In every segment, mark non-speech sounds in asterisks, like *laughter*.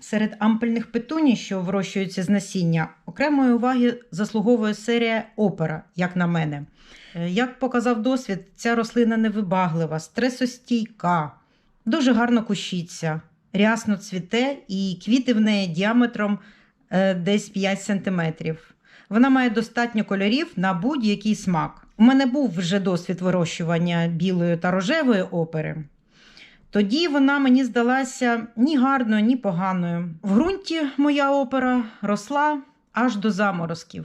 Серед ампельних петуній, що вирощуються з насіння, окремої уваги заслуговує серія опера, як на мене. Е, Як показав досвід, ця рослина невибаглива, стресостійка, дуже гарно кущиться, рясно цвіте і квіти в неї діаметром е, десь 5 см. Вона має достатньо кольорів на будь-який смак. У мене був вже досвід вирощування білої та рожевої опери. Тоді вона мені здалася ні гарною, ні поганою. В ґрунті моя опера росла аж до заморозків.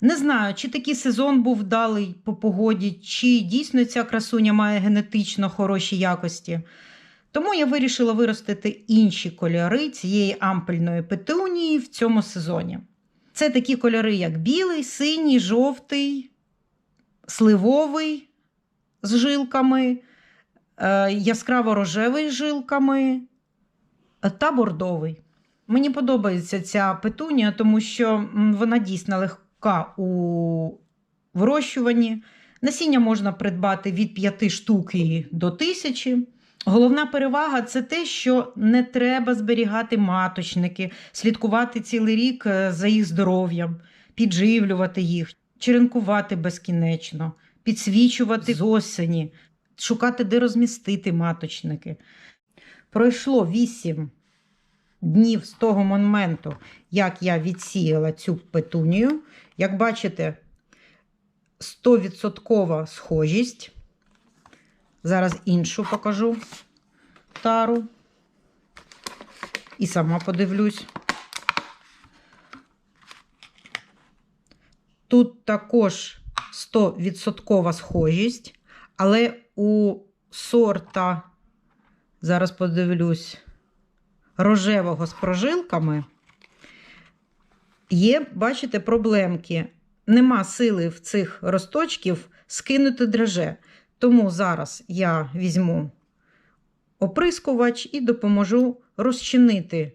Не знаю, чи такий сезон був вдалий по погоді, чи дійсно ця красуня має генетично хороші якості. Тому я вирішила виростити інші кольори цієї ампельної петунії в цьому сезоні. Це такі кольори, як білий, синій, жовтий, сливовий з жилками, е, яскраво-рожевий з жилками е, та бордовий. Мені подобається ця петунія, тому що вона дійсно легка у вирощуванні. Насіння можна придбати від 5 штук до 1000. Головна перевага це те, що не треба зберігати маточники, слідкувати цілий рік е, за їх здоров'ям, підживлювати їх, черенкувати безкінечно, підсвічувати з осені, шукати, де розмістити маточники. Пройшло 8 днів з того моменту, як я відсіяла цю петунію. Як бачите, 100% схожість. Зараз іншу покажу тару. І сама подивлюсь. Тут також 100% схожість, але у сорта, зараз подивлюсь, рожевого з прожилками є, бачите, проблемки. Нема сили в цих росточків скинути драже. Тому зараз я візьму оприскувач і допоможу розчинити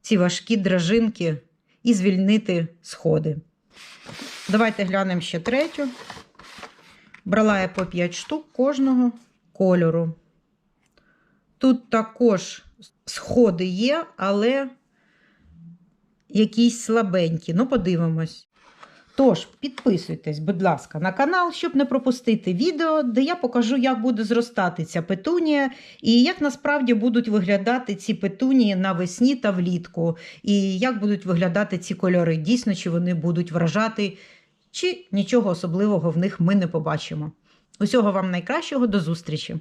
ці важкі дражинки і звільнити сходи. Давайте глянемо ще третю. Брала я по 5 штук кожного кольору. Тут також сходи є, але якісь слабенькі. Ну, подивимось. Тож, підписуйтесь, будь ласка, на канал, щоб не пропустити відео, де я покажу, як буде зростати ця петунія і як насправді будуть виглядати ці петунії навесні та влітку, і як будуть виглядати ці кольори. Дійсно, чи вони будуть вражати, чи нічого особливого в них ми не побачимо. Усього вам найкращого, до зустрічі!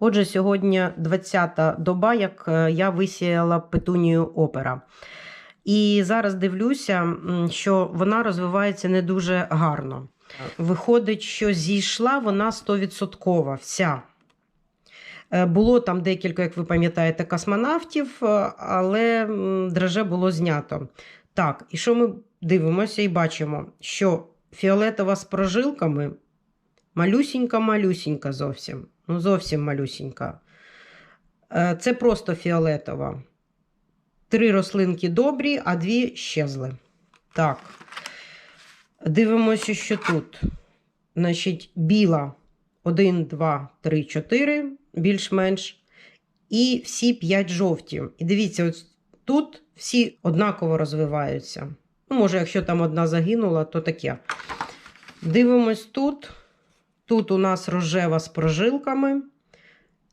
Отже, сьогодні 20-та доба, як е, я висіяла петунію опера. І зараз дивлюся, що вона розвивається не дуже гарно. Виходить, що зійшла вона 100% вся. Е, Було там декілька, як ви пам'ятаєте, космонавтів, е, але драже було знято. Так, і що ми дивимося і бачимо, що фіолетова з прожилками малюсінька-малюсінька зовсім. Ну, зовсім малюсінька. Е, Це просто фіолетова. Три рослинки добрі, а дві щезли. Так. Дивимося, що тут. Значить, біла 1, 2, 3, 4, більш-менш. І всі 5 жовті. І дивіться, ось тут всі однаково розвиваються. Ну, може, якщо там одна загинула, то таке. Дивимось тут. Тут у нас рожева з прожилками.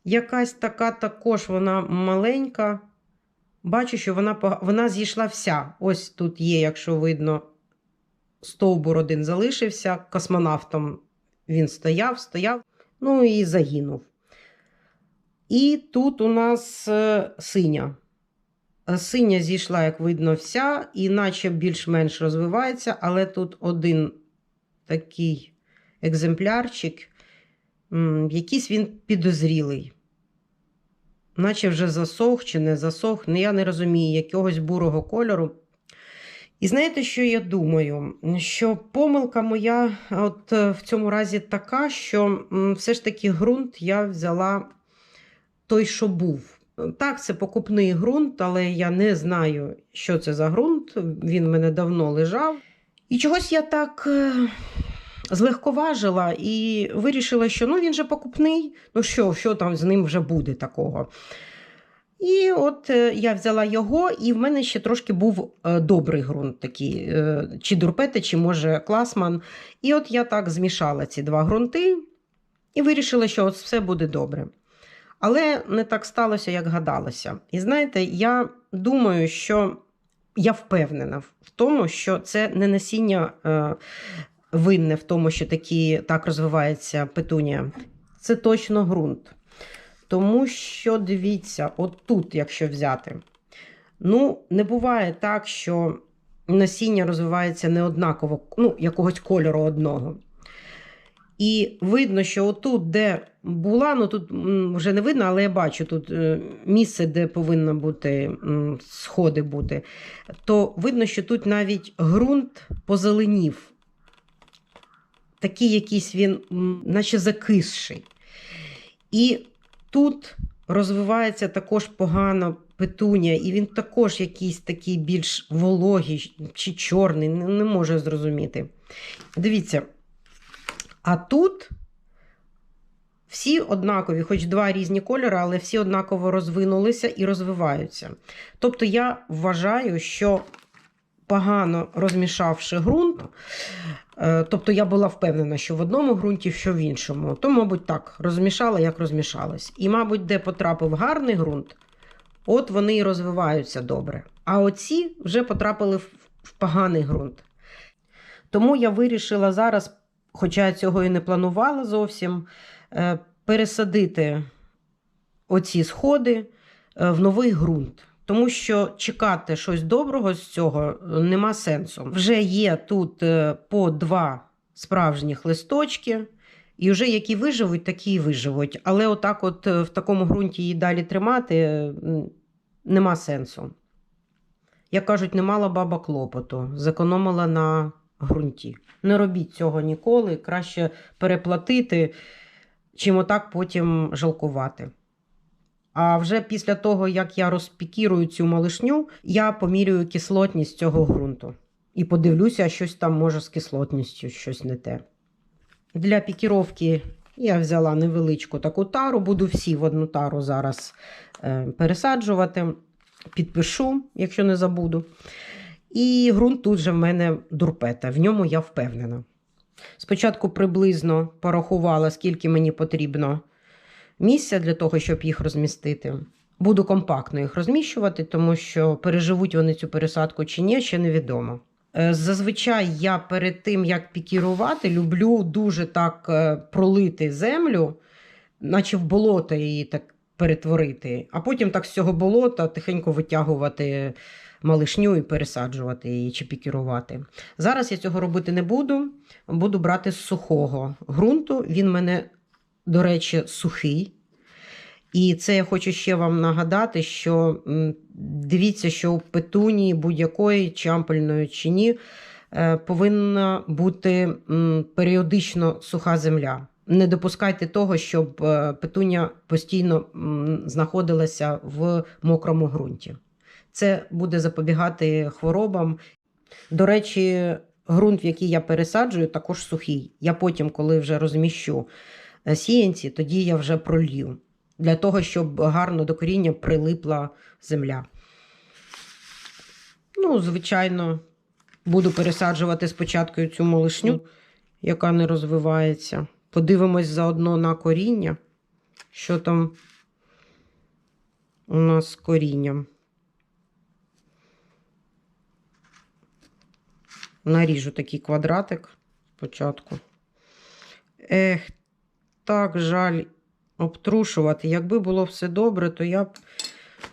Якась така також вона маленька. Бачу, що вона вона зійшла вся. Ось тут є, якщо видно, стовбур один залишився. Космонавтом він стояв, стояв, ну і загинув. І тут у нас е, синя. Синя зійшла, як видно, вся, і наче більш-менш розвивається, але тут один такий екземплярчик, якийсь він підозрілий наче вже засох чи не засох, ну, я не розумію, якогось бурого кольору. І знаєте, що я думаю? Що помилка моя от е, в цьому разі така, що все ж таки ґрунт я взяла той, що був. Так, це покупний ґрунт, але я не знаю, що це за ґрунт. Він в мене давно лежав. І чогось я так е, злегковажила і вирішила, що ну він же покупний. Ну що, що там з ним вже буде такого? І от е, я взяла його, і в мене ще трошки був е, добрий ґрунт, такий, чи дурпети, чи може класман. І от я так змішала ці два ґрунти і вирішила, що от все буде добре. Але не так сталося, як гадалося. І знаєте, я думаю, що я впевнена в тому, що це не насіння е, винне в тому, що такі, так розвивається петунія. Це точно ґрунт. Тому що дивіться, от тут, якщо взяти, ну, не буває так, що насіння розвивається неоднаково, ну, якогось кольору одного. І видно, що отут, де була, ну тут вже не видно, але я бачу тут е, місце, де повинно бути сходи бути, то видно, що тут навіть ґрунт позеленів. Такий якийсь він, наче закисший. І тут розвивається також погано петунія, і він також якийсь такий більш вологий чи чорний, не, можу зрозуміти. Дивіться, а тут всі однакові, хоч два різні кольори, але всі однаково розвинулися і розвиваються. Тобто я вважаю, що погано розмішавши ґрунт, е, тобто я була впевнена, що в одному ґрунті, що в іншому, то, мабуть, так, розмішала, як розмішалось. І, мабуть, де потрапив гарний ґрунт, от вони і розвиваються добре. А оці вже потрапили в поганий ґрунт. Тому я вирішила зараз, хоча я цього і не планувала зовсім, пересадити оці сходи е, в новий ґрунт. Тому що чекати щось доброго з цього е, нема сенсу. Вже є тут е, по два справжніх листочки, і вже які виживуть, такі і виживуть. Але отак, от е, в такому ґрунті її далі тримати е, нема сенсу. Як кажуть, не мала баба клопоту, зекономила на ґрунті. Не робіть цього ніколи, краще переплатити, чим отак потім жалкувати. А вже після того, як я розпікірую цю малишню, я помірюю кислотність цього ґрунту. І подивлюся, щось там може з кислотністю, щось не те. Для пікіровки я взяла невеличку таку тару, буду всі в одну тару зараз е, пересаджувати. Підпишу, якщо не забуду. І ґрунт тут же в мене дурпета, в ньому я впевнена. Спочатку приблизно порахувала, скільки мені потрібно місця для того, щоб їх розмістити. Буду компактно їх розміщувати, тому що переживуть вони цю пересадку чи ні, ще невідомо. Е, Зазвичай я перед тим, як пікірувати, люблю дуже так е, пролити землю, наче в болото її так перетворити, а потім так з цього болота тихенько витягувати малишню і пересаджувати її чи пікірувати. Зараз я цього робити не буду, буду брати з сухого ґрунту. Він мене, до речі, сухий. І це я хочу ще вам нагадати, що дивіться, що у петунії будь-якої, чи ампельної, чи ні, е, повинна бути періодично суха земля. Не допускайте того, щоб е, петуня постійно знаходилася в мокрому ґрунті. Це буде запобігати хворобам. До речі, ґрунт, в який я пересаджую, також сухий. Я потім, коли вже розміщу е, сіянці, тоді я вже пролью. Для того, щоб гарно до коріння прилипла земля. Ну, звичайно, буду пересаджувати спочатку цю малишню, яка не розвивається. Подивимось заодно на коріння, що там у нас з корінням. Наріжу такий квадратик спочатку. Ех, так жаль обтрушувати. Якби було все добре, то я б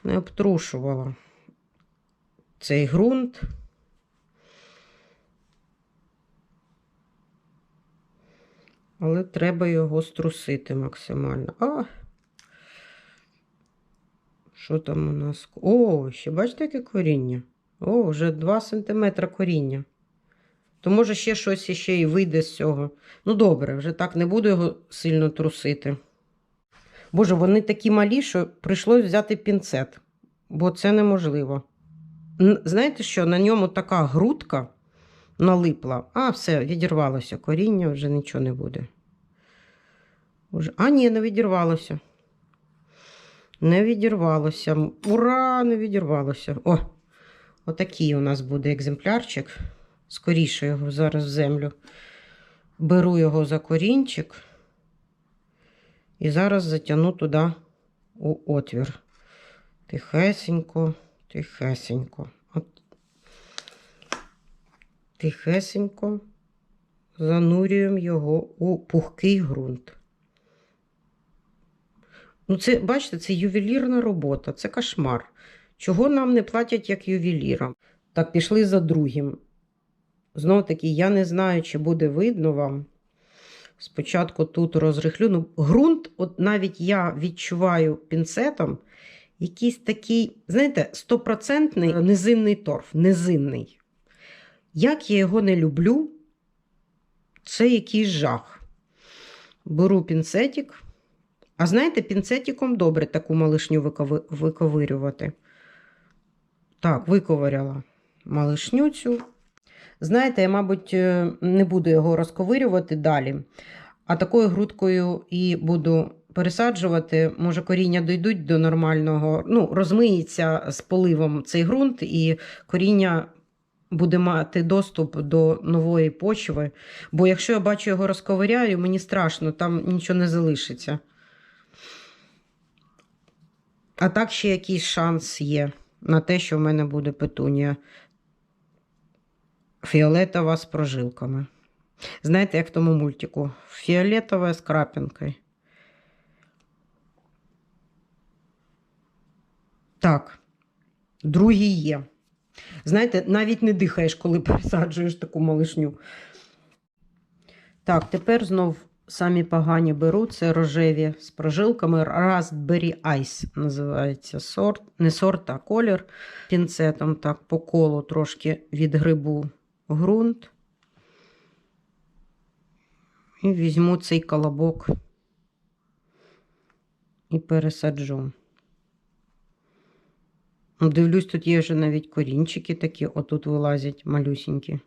не обтрушувала цей ґрунт. Але треба його струсити максимально. А! Що там у нас? О, ще бачите, яке коріння? О, вже 2 см коріння. То може ще щось іще і вийде з цього. Ну, добре, вже так не буду його сильно трусити. Боже, вони такі малі, що прийшлось взяти пінцет, бо це неможливо. Знаєте що, на ньому така грудка налипла. А, все, відірвалося коріння, вже нічого не буде. Боже, А, ні, не відірвалося. Не відірвалося. Ура, не відірвалося. О! Отакий у нас буде екземплярчик. Скоріше його зараз в землю. Беру його за корінчик і зараз затягну туди у отвір. Тихесенько, тихесенько. От. Тихесенько занурюємо його у пухкий ґрунт. Ну, це, бачите, це ювелірна робота, це кошмар. Чого нам не платять як ювелірам? Так, пішли за другим. Знов таки, я не знаю, чи буде видно вам. Спочатку тут розрихлю. Ну, ґрунт, от навіть я відчуваю пінцетом, якийсь такий, знаєте, стопроцентний низинний торф, низинний. Як я його не люблю, це якийсь жах. Беру пінцетик. А знаєте, пінцетиком добре таку малишню викови- виковирювати. Так, виковиряла малишню цю. Знаєте, я, мабуть, е, не буду його розковирювати далі. А такою грудкою і буду пересаджувати. Може, коріння дійдуть до нормального, ну, розмиється з поливом цей ґрунт, і коріння буде мати доступ до нової почви. Бо якщо я бачу його розковиряю, мені страшно, там нічого не залишиться. А так ще якийсь шанс є на те, що в мене буде петунія фіолетова з прожилками. Знаєте, як в тому мультику? Фіолетова з крапинкою. Так, другий є. Знаєте, навіть не дихаєш, коли *laughs* пересаджуєш таку малишню. Так, тепер знов самі погані беру. Це рожеві з прожилками. Raspberry Ice називається сорт. Не сорт, а колір. Пінцетом так по колу трошки відгрибу ґрунт. І візьму цей колобок і пересаджу. Дивлюсь, тут є вже навіть корінчики такі, отут вилазять малюсінькі.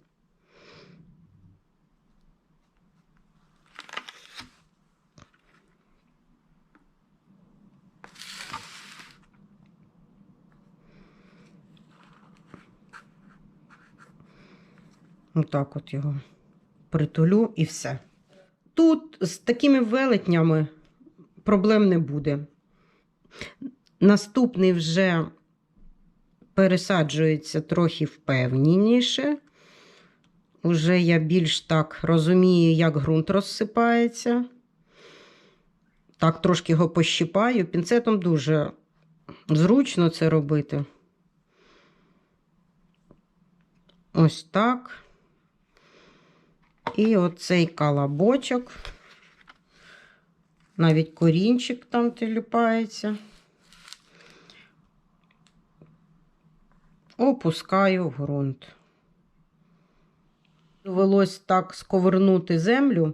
Отак от його притулю і все. Тут з такими велетнями проблем не буде. Наступний вже пересаджується трохи впевненіше. Уже я більш так розумію, як ґрунт розсипається. Так, трошки його пощипаю. Пінцетом дуже зручно це робити. Ось так. І оцей колобочок. Навіть корінчик там теліпається. Опускаю в ґрунт. Довелось так сковернути землю,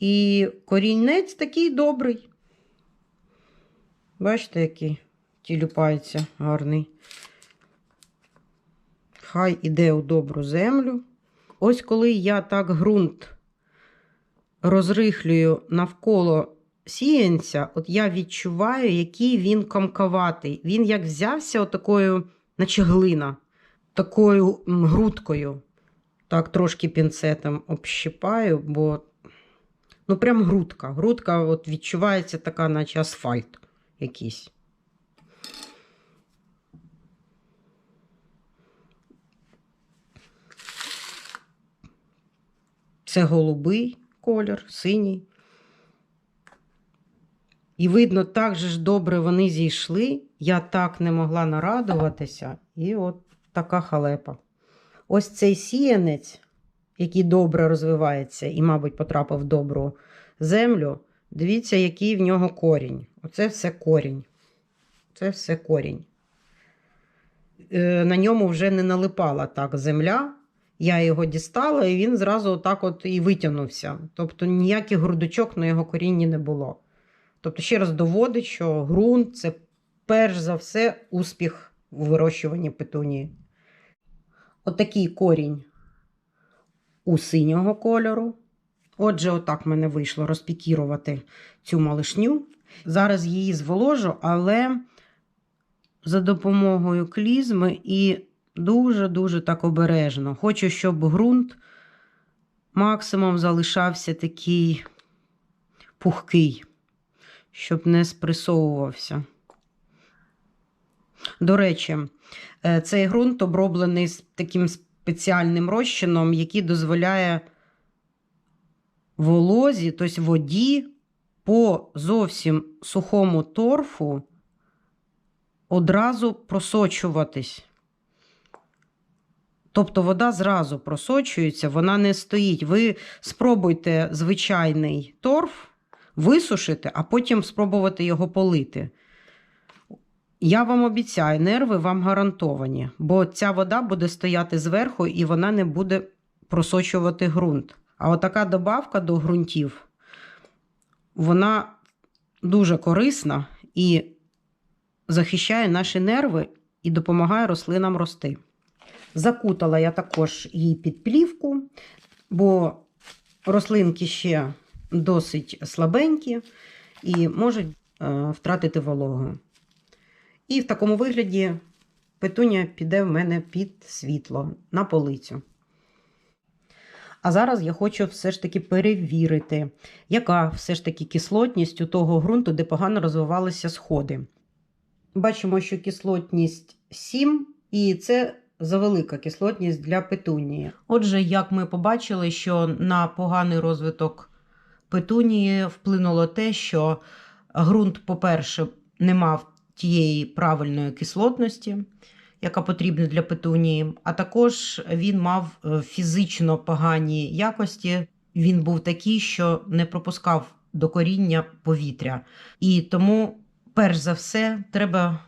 і корінець такий добрий. Бачите, який тілюпається гарний. Хай іде у добру землю. Ось коли я так ґрунт розрихлюю навколо сіянця, от я відчуваю, який він комковатий. Він як взявся отакою, наче глина, такою грудкою. Так, трошки пінцетом общипаю, бо ну прям грудка. Грудка от відчувається така, наче асфальт якийсь. Це голубий колір, синій. І видно, так же ж добре вони зійшли. Я так не могла нарадуватися. І от така халепа. Ось цей сіянець, який добре розвивається і, мабуть, потрапив в добру землю. Дивіться, який в нього корінь. Оце все корінь. Це все корінь. Е, на ньому вже не налипала так земля. Я його дістала, і він зразу отак от і витягнувся. Тобто ніяких грудочок на його корінні не було. Тобто, ще раз доводить, що ґрунт це перш за все успіх у вирощуванні петунії. Отакий корінь у синього кольору. Отже, отак в мене вийшло розпікірувати цю малишню. Зараз її зволожу, але за допомогою клізми і дуже-дуже так обережно. Хочу, щоб ґрунт максимум залишався такий пухкий, щоб не спресовувався. До речі, е, цей ґрунт оброблений таким спеціальним розчином, який дозволяє волозі, тобто воді, по зовсім сухому торфу одразу просочуватись. Тобто вода зразу просочується, вона не стоїть. Ви спробуйте звичайний торф висушити, а потім спробувати його полити. Я вам обіцяю, нерви вам гарантовані, бо ця вода буде стояти зверху і вона не буде просочувати ґрунт. А отака добавка до ґрунтів, вона дуже корисна і захищає наші нерви і допомагає рослинам рости. Закутала я також її під плівку, бо рослинки ще досить слабенькі і можуть е, втратити вологу. І в такому вигляді петуня піде в мене під світло на полицю. А зараз я хочу все ж таки перевірити, яка все ж таки кислотність у того ґрунту, де погано розвивалися сходи. Бачимо, що кислотність 7, і це завелика кислотність для петунії. Отже, як ми побачили, що на поганий розвиток петунії вплинуло те, що ґрунт, по-перше, не мав тієї правильної кислотності, яка потрібна для петунії, а також він мав е, фізично погані якості. Він був такий, що не пропускав до коріння повітря. І тому, перш за все, треба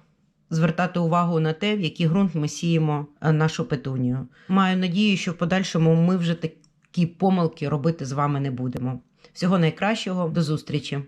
звертати увагу на те, в який ґрунт ми сіємо е, нашу петунію. Маю надію, що в подальшому ми вже такі помилки робити з вами не будемо. Всього найкращого, до зустрічі!